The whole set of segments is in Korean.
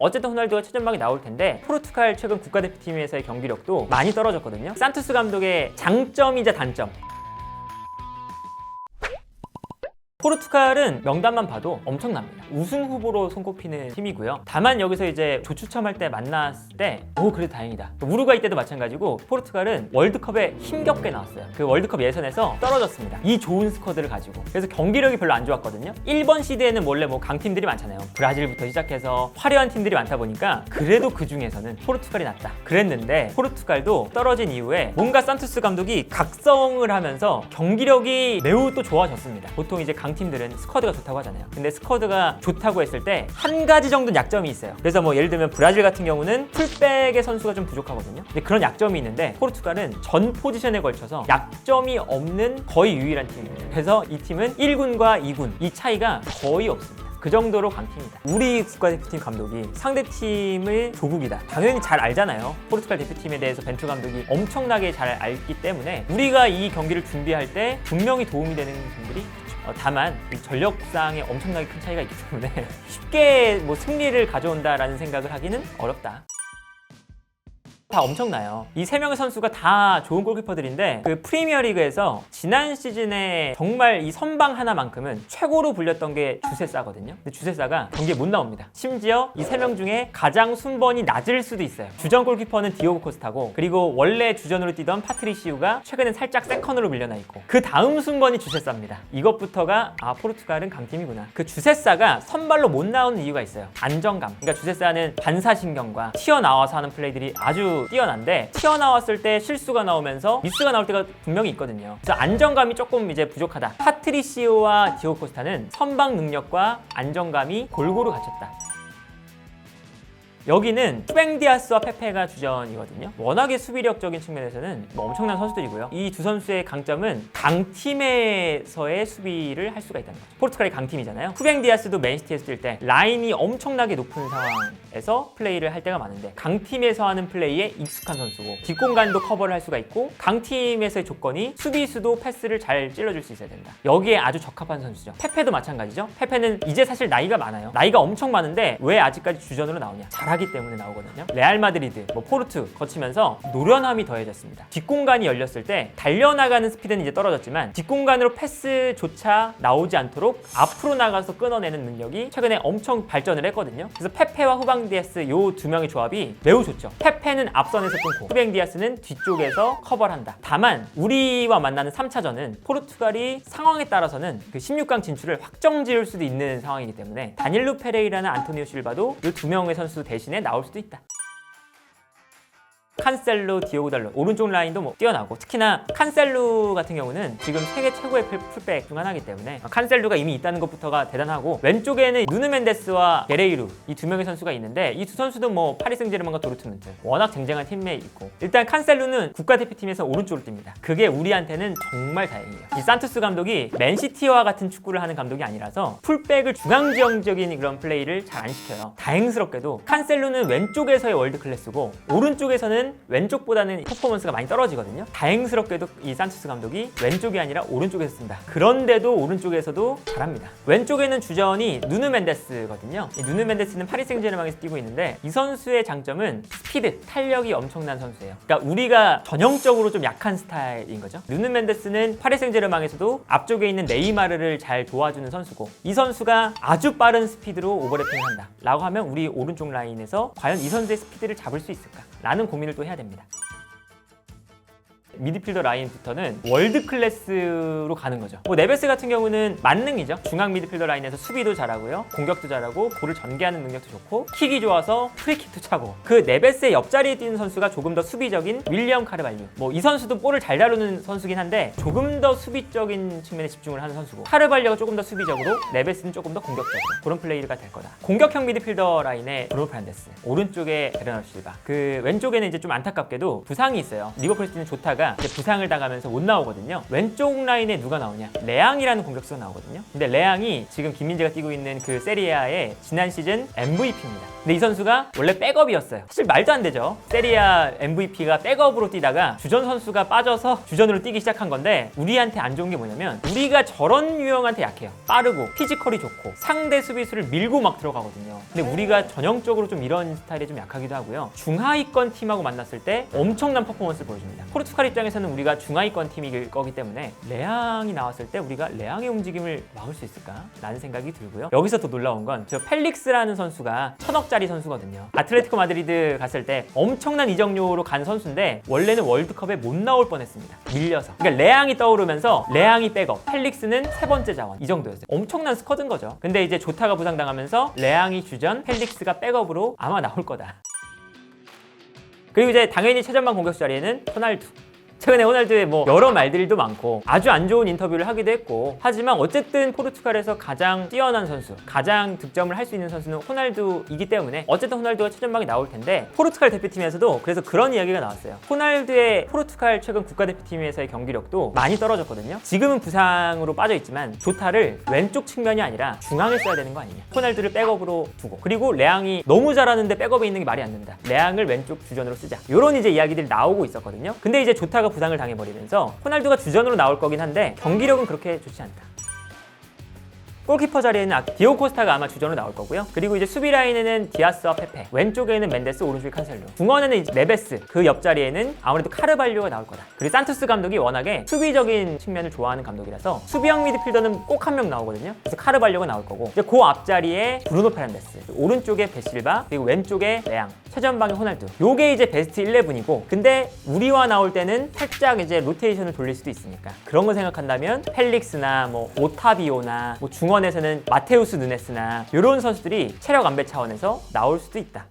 어쨌든 호날두가 최전방에 나올 텐데 포르투갈 최근 국가대표팀에서의 경기력도 많이 떨어졌거든요. 산투스 감독의 장점이자 단점. 포르투갈은 명단만 봐도 엄청납니다. 우승 후보로 손꼽히는 팀이고요. 다만 여기서 이제 조추첨할 때 만났을 때, 오, 그래도 다행이다. 우루과이 때도 마찬가지고 포르투갈은 월드컵에 힘겹게 나왔어요. 그 월드컵 예선에서 떨어졌습니다. 이 좋은 스쿼드를 가지고. 그래서 경기력이 별로 안 좋았거든요. 1번 시대에는 원래 뭐 강팀들이 많잖아요. 브라질부터 시작해서 화려한 팀들이 많다 보니까 그래도 그 중에서는 포르투갈이 낫다. 그랬는데 포르투갈도 떨어진 이후에 뭔가 산투스 감독이 각성을 하면서 경기력이 매우 또 좋아졌습니다. 보통 이제 강 팀들은 스쿼드가 좋다고 하잖아요. 근데 스쿼드가 좋다고 했을 때 한 가지 정도는 약점이 있어요. 그래서 뭐 예를 들면 브라질 같은 경우는 풀백의 선수가 좀 부족하거든요. 근데 그런 약점이 있는데 포르투갈은 전 포지션에 걸쳐서 약점이 없는 거의 유일한 팀입니다. 그래서 이 팀은 1군과 2군 이 차이가 거의 없습니다. 그 정도로 강팀이다. 우리 국가대표팀 감독이 상대 팀을 조국이다. 당연히 잘 알잖아요. 포르투갈 대표팀에 대해서 벤투 감독이 엄청나게 잘 알기 때문에 우리가 이 경기를 준비할 때 분명히 도움이 되는 분들이 다만 이 전력상에 엄청나게 큰 차이가 있기 때문에 쉽게 뭐 승리를 가져온다라는 생각을 하기는 어렵다. 다 엄청나요. 이 세 명의 선수가 다 좋은 골키퍼들인데 그 프리미어 리그에서 지난 시즌에 정말 이 선방 하나만큼은 최고로 불렸던 게 주세사거든요. 근데 주세사가 경기에 못 나옵니다. 심지어 이 세 명 중에 가장 순번이 낮을 수도 있어요. 주전 골키퍼는 디오고 코스타고 그리고 원래 주전으로 뛰던 파트리시우가 최근에 살짝 세컨으로 밀려나 있고 그 다음 순번이 주세사입니다. 이것부터가 아 포르투갈은 강팀이구나. 그 주세사가 선발로 못 나오는 이유가 있어요. 안정감. 그러니까 주세사는 반사신경과 튀어나와서 하는 플레이들이 아주 뛰어난데 튀어나왔을 때 실수가 나오면서 미스가 나올 때가 분명히 있거든요. 그래서 안정감이 조금 이제 부족하다. 파트리시오와 디오 코스타는 선방 능력과 안정감이 골고루 갖췄다. 여기는 투뱅디아스와 페페가 주전이거든요. 워낙에 수비력적인 측면에서는 뭐 엄청난 선수들이고요. 이 두 선수의 강점은 강팀에서의 수비를 할 수가 있다는 거죠. 포르투갈이 강팀이잖아요. 투뱅디아스도 맨시티에서 뛸 때 라인이 엄청나게 높은 상황에서 플레이를 할 때가 많은데 강팀에서 하는 플레이에 익숙한 선수고 뒷공간도 커버를 할 수가 있고 강팀에서의 조건이 수비수도 패스를 잘 찔러줄 수 있어야 된다. 여기에 아주 적합한 선수죠. 페페도 마찬가지죠. 페페는 이제 사실 나이가 많아요. 나이가 엄청 많은데 왜 아직까지 주전으로 나오냐? 잘하 기 때문에 나오거든요. 레알 마드리드, 뭐 포르투 거치면서 노련함이 더해졌습니다. 뒷공간이 열렸을 때 달려나가는 스피드는 이제 떨어졌지만 뒷공간으로 패스조차 나오지 않도록 앞으로 나가서 끊어내는 능력이 최근에 엄청 발전을 했거든요. 그래서 페페와 후방 디아스 요두 명의 조합이 매우 좋죠. 페페는 앞선에서 끊고 후방 디아스는 뒤쪽에서 커버를 한다. 다만 우리와 만나는 3차전은 포르투갈이 상황에 따라서는 그 16강 진출을 확정 지을 수도 있는 상황이기 때문에 다닐루 페레이라는 안토니오 실바도 이 두 명의 선수 대 신에 나올 수도 있다. 칸셀로, 디오고 달로 오른쪽 라인도 뭐 뛰어나고 특히나 칸셀루 같은 경우는 지금 세계 최고의 풀- 풀백 중 하나이기 때문에 칸셀루가 이미 있다는 것부터가 대단하고 왼쪽에는 누누 멘데스와 게레이루 이 두 명의 선수가 있는데 이 두 선수도 뭐 파리 생제르맹과 도르트문트 워낙 쟁쟁한 팀에 있고 일단 칸셀루는 국가대표팀에서 오른쪽으로 뜁니다. 그게 우리한테는 정말 다행이에요. 이 산투스 감독이 맨시티와 같은 축구를 하는 감독이 아니라서 풀백을 중앙지형적인 그런 플레이를 잘 안 시켜요. 다행스럽게도 칸셀루는 왼쪽에서의 월드 클래스고 오른쪽에서는 왼쪽보다는 퍼포먼스가 많이 떨어지거든요. 다행스럽게도 이 산투스 감독이 왼쪽이 아니라 오른쪽에서 쓴다. 그런데도 오른쪽에서도 잘합니다. 왼쪽에는 주전이 누누 멘데스거든요. 이 누누 멘데스는 파리 생제르맹에서 뛰고 있는데 이 선수의 장점은 스피드, 탄력이 엄청난 선수예요. 그러니까 우리가 전형적으로 좀 약한 스타일인 거죠. 누누 멘데스는 파리 생제르맹에서도 앞쪽에 있는 네이마르를 잘 도와주는 선수고 이 선수가 아주 빠른 스피드로 오버래핑을 한다. 라고 하면 우리 오른쪽 라인에서 과연 이 선수의 스피드를 잡을 수 있을까? 라는 고민을 또 해야 됩니다. 미드필더 라인부터는 월드 클래스로 가는 거죠. 뭐 네베스 같은 경우는 만능이죠. 중앙 미드필더 라인에서 수비도 잘하고요. 공격도 잘하고 볼을 전개하는 능력도 좋고 킥이 좋아서 프리킥도 차고 그 네베스의 옆자리에 뛰는 선수가 조금 더 수비적인 윌리엄 카르발류. 뭐 이 선수도 볼을 잘 다루는 선수긴 한데 조금 더 수비적인 측면에 집중을 하는 선수고 카르발류가 조금 더 수비적으로 네베스는 조금 더 공격적으로 그런 플레이가 될 거다. 공격형 미드필더 라인에 브루노 프란데스 오른쪽에 베르나르 실바 그 왼쪽에는 이제 좀 안타깝게도 부상이 있어요. 리버풀 뛰는 조타가 선수가 부상을 당하면서 못 나오거든요. 왼쪽 라인에 누가 나오냐? 레앙이라는 공격수가 나오거든요. 근데 레앙이 지금 김민재가 뛰고 있는 그 세리아의 지난 시즌 MVP입니다. 근데 이 선수가 원래 백업이었어요. 사실 말도 안 되죠. 세리아 MVP가 백업으로 뛰다가 주전 선수가 빠져서 주전으로 뛰기 시작한 건데 우리한테 안 좋은 게 뭐냐면 우리가 저런 유형한테 약해요. 빠르고 피지컬이 좋고 상대 수비수를 밀고 막 들어가거든요. 근데 우리가 전형적으로 좀 이런 스타일에 좀 약하기도 하고요. 중하위권 팀하고 만났을 때 엄청난 퍼포먼스를 보여줍니다. 포르투갈 입장에서는 우리가 중하위권 팀일 거기 때문에 레앙이 나왔을 때 우리가 레앙의 움직임을 막을 수 있을까? 라는 생각이 들고요. 여기서 더 놀라운 건 저 펠릭스라는 선수가 천억짜리 선수거든요. 아틀레티코 마드리드 갔을 때 엄청난 이적료로 간 선수인데 원래는 월드컵에 못 나올 뻔했습니다. 밀려서. 그러니까 레앙이 떠오르면서 레앙이 백업, 펠릭스는 세 번째 자원 이 정도였어요. 엄청난 스쿼드인 거죠. 근데 이제 조타가 부상당하면서 레앙이 주전, 펠릭스가 백업으로 아마 나올 거다. 그리고 이제 당연히 최전방 공격수 자리에는 호날두. 최근에 호날두의 뭐 여러 말들도 많고 아주 안 좋은 인터뷰를 하기도 했고 하지만 어쨌든 포르투갈에서 가장 뛰어난 선수, 가장 득점을 할 수 있는 선수는 호날두이기 때문에 어쨌든 호날두가 최전방에 나올 텐데 포르투갈 대표팀에서도 그래서 그런 이야기가 나왔어요. 호날두의 포르투갈 최근 국가대표팀에서의 경기력도 많이 떨어졌거든요. 지금은 부상으로 빠져 있지만 조타를 왼쪽 측면이 아니라 중앙에 써야 되는 거 아니냐. 호날두를 백업으로 두고 그리고 레앙이 너무 잘하는데 백업에 있는 게 말이 안 된다. 레앙을 왼쪽 주전으로 쓰자. 이런 이제 이야기들이 나오고 있었거든요. 근데 이제 조타가 부상을 당해버리면서 호날두가 주전으로 나올 거긴 한데 경기력은 그렇게 좋지 않다. 골키퍼 자리에는 아- 디오 코스타가 아마 주전으로 나올 거고요. 그리고 이제 수비 라인에는 디아스와 페페, 왼쪽에는 멘데스, 오른쪽에 칸셀로. 중원에는 이제 네베스, 그 옆자리에는 아무래도 카르발료가 나올 거다. 그리고 산투스 감독이 워낙에 수비적인 측면을 좋아하는 감독이라서 수비형 미드필더는 꼭 한 명 나오거든요. 그래서 카르발료가 나올 거고 이제 그 앞자리에 브루노 페란데스, 오른쪽에 베실바, 그리고 왼쪽에 레앙, 최전방에 호날두. 요게 이제 베스트 11이고 근데 우리와 나올 때는 살짝 이제 로테이션을 돌릴 수도 있으니까 그런 거 생각한다면 펠릭스나 뭐 오타비오나 뭐 중원 에서는 마테우스 누네스나 이런 선수들이 체력 안배 차원에서 나올 수도 있다.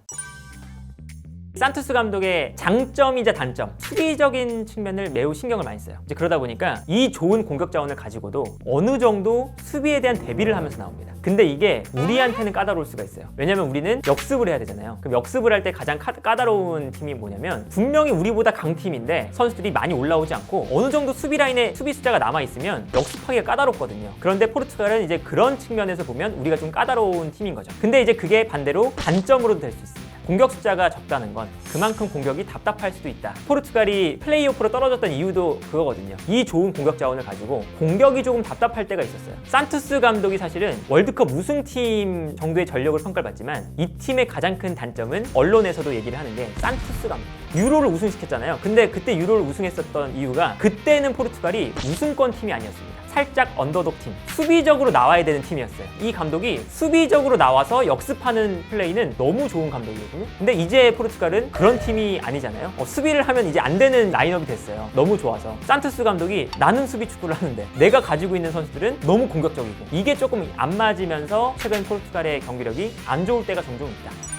산투스 감독의 장점이자 단점, 수비적인 측면을 매우 신경을 많이 써요. 이제 그러다 보니까 이 좋은 공격 자원을 가지고도 어느 정도 수비에 대한 대비를 하면서 나옵니다. 근데 이게 우리한테는 까다로울 수가 있어요. 왜냐면 우리는 역습을 해야 되잖아요. 그럼 역습을 할 때 가장 카- 까다로운 팀이 뭐냐면 분명히 우리보다 강팀인데 선수들이 많이 올라오지 않고 어느 정도 수비 라인에 수비 숫자가 남아 있으면 역습하기가 까다롭거든요. 그런데 포르투갈은 이제 그런 측면에서 보면 우리가 좀 까다로운 팀인 거죠. 근데 이제 그게 반대로 단점으로도 될 수 있습니다. 공격 숫자가 적다는 건 그만큼 공격이 답답할 수도 있다. 포르투갈이 플레이오프로 떨어졌던 이유도 그거거든요. 이 좋은 공격 자원을 가지고 공격이 조금 답답할 때가 있었어요. 산투스 감독이 사실은 월드컵 우승팀 정도의 전력을 평가를 받지만 이 팀의 가장 큰 단점은 언론에서도 얘기를 하는 게 산투스 감독. 유로를 우승시켰잖아요. 근데 그때 유로를 우승했었던 이유가 그때는 포르투갈이 우승권 팀이 아니었습니다. 살짝 언더독 팀, 수비적으로 나와야 되는 팀이었어요. 이 감독이 수비적으로 나와서 역습하는 플레이는 너무 좋은 감독이거든요. 근데 이제 포르투갈은 그런 팀이 아니잖아요. 어, 수비를 하면 이제 안 되는 라인업이 됐어요. 너무 좋아서. 산투스 감독이 나는 수비 축구를 하는데 내가 가지고 있는 선수들은 너무 공격적이고 이게 조금 안 맞으면서 최근 포르투갈의 경기력이 안 좋을 때가 종종 있다.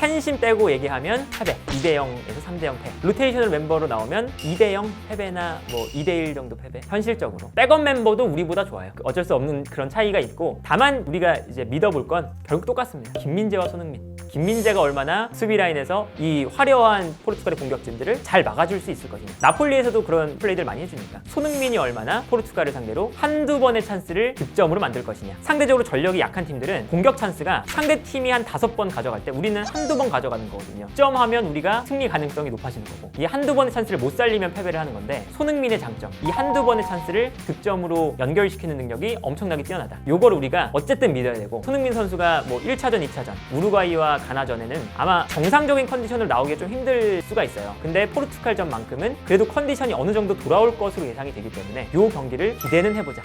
팬심 빼고 얘기하면 패배. 2대 0에서 3대 0 패. 로테이셔널 멤버로 나오면 2대 0 패배나 뭐 2대 1 정도 패배. 현실적으로. 백업 멤버도 우리보다 좋아요. 어쩔 수 없는 그런 차이가 있고 다만 우리가 이제 믿어볼 건 결국 똑같습니다. 김민재와 손흥민. 김민재가 얼마나 수비 라인에서 이 화려한 포르투갈의 공격진들을 잘 막아줄 수 있을 것이냐 나폴리에서도 그런 플레이들 많이 해주니까. 손흥민이 얼마나 포르투갈을 상대로 한두 번의 찬스를 득점으로 만들 것이냐. 상대적으로 전력이 약한 팀들은 공격 찬스가 상대 팀이 한 다섯 번 가져갈 때 우리는 한두 번 가져가는 거거든요. 득점하면 우리가 승리 가능성이 높아지는 거고 이 한두 번의 찬스를 못 살리면 패배를 하는 건데 손흥민의 장점 이 한두 번의 찬스를 득점으로 연결시키는 능력이 엄청나게 뛰어나다. 요거를 우리가 어쨌든 믿어야 되고 손흥민 선수가 뭐 1차전, 2차전 우루과이와 가나전에는 아마 정상적인 컨디션으로 나오기 좀 힘들 수가 있어요. 근데 포르투갈전만큼은 그래도 컨디션이 어느 정도 돌아올 것으로 예상이 되기 때문에 요 경기를 기대는 해보자.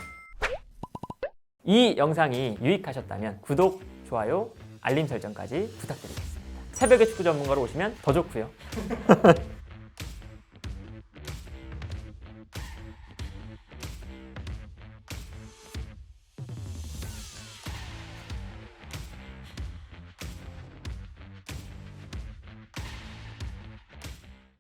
이 영상이 유익하셨다면 구독, 좋아요, 알림 설정까지 부탁드리겠습니다 새벽에 축구 전문가로 오시면 더 좋고요